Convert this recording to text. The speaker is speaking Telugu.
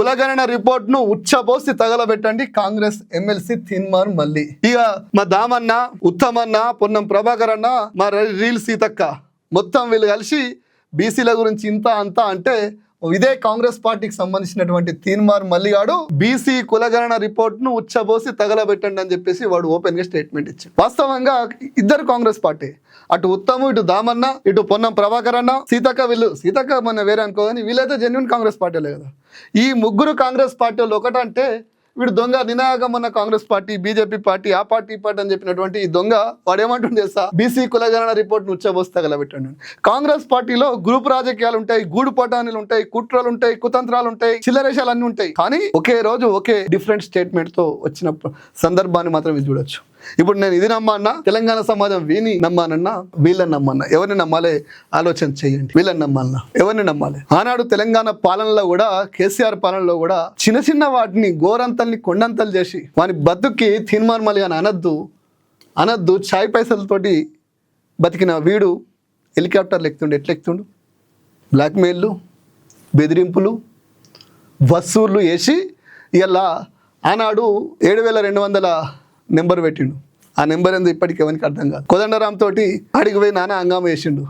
కులగణన రిపోర్ట్ను ఉచ్చబోసి తగలబెట్టండి కాంగ్రెస్ ఎమ్మెల్సీ తిన్మార్ మళ్ళీ. ఇక మా దామన్న ఉత్తమన్న పొన్నం ప్రభాకర్ అన్న మా రీల్ సీతక్క. మొత్తం వీళ్ళు కలిసి బీసీల గురించి ఇంత అంత అంటే ఇదే కాంగ్రెస్ పార్టీకి సంబంధించినటువంటి తీన్మార్ మల్లిగాడు బీసీ కులగణన రిపోర్ట్ను ఉచ్చబోసి తగలబెట్టండి అని చెప్పేసి వాడు ఓపెన్గా స్టేట్మెంట్ ఇచ్చాడు. వాస్తవంగా ఇద్దరు కాంగ్రెస్ పార్టీ అటు ఉత్తము ఇటు దామన్న ఇటు పొన్నం ప్రభాకర్ అన్న సీతక్క వీళ్ళు సీతక్క మన వేరే అనుకో వీళ్ళైతే జెన్యున్ కాంగ్రెస్ పార్టీలే కదా. ఈ ముగ్గురు కాంగ్రెస్ పార్టీ వాళ్ళు ఒకటంటే వీడు దొంగ నినాయకం ఉన్న కాంగ్రెస్ పార్టీ బీజేపీ పార్టీ ఆ పార్టీ పార్టీ అని చెప్పినటువంటి ఈ దొంగ వాడు ఏమంటుండే బీసీ కులగణన రిపోర్ట్ను ఉచ్చబోస్తా పెట్టండి కాంగ్రెస్ పార్టీలో గ్రూప్ రాజకీయాలు ఉంటాయి గూడు పటానీలు ఉంటాయి కుట్రలు ఉంటాయి కుతంత్రాలు ఉంటాయి చిల్లరేషాలు అన్ని ఉంటాయి. కానీ ఒకే రోజు ఒకే డిఫరెంట్ స్టేట్మెంట్తో వచ్చిన సందర్భాన్ని మాత్రం ఇది చూడొచ్చు. ఇప్పుడు నేను ఇది నమ్మన్నా తెలంగాణ సమాజం వీని నమ్మానన్నా? వీళ్ళని నమ్మన్నా ఎవరిని నమ్మాలి? ఆలోచన చేయండి. వీళ్ళని నమ్మాలన్నా ఎవరిని నమ్మాలి? ఆనాడు తెలంగాణ పాలనలో కూడా కేసీఆర్ పాలనలో కూడా చిన్న చిన్న వాటిని గోరంతల్ని కొండంతలు చేసి వాని బతుక్కి తీర్మానమలి అని అనద్దు. అనద్దు ఛాయ్ పైసలతోటి బతికిన వీడు హెలికాప్టర్లు ఎక్కుతుండు. ఎట్లా ఎక్కుతుండు? బ్లాక్మెయిల్లు బెదిరింపులు వసూళ్ళు వేసి ఇలా ఆనాడు ఏడు వేల రెండు వందల నెంబర్ పెట్టిండు. ఆ నెంబర్ ఏందో ఇప్పటికి ఎవరికి అర్థం కాదు. కోదండరామ్ తోటి అడిగిపోయి నాన్న హంగామా వేసిండు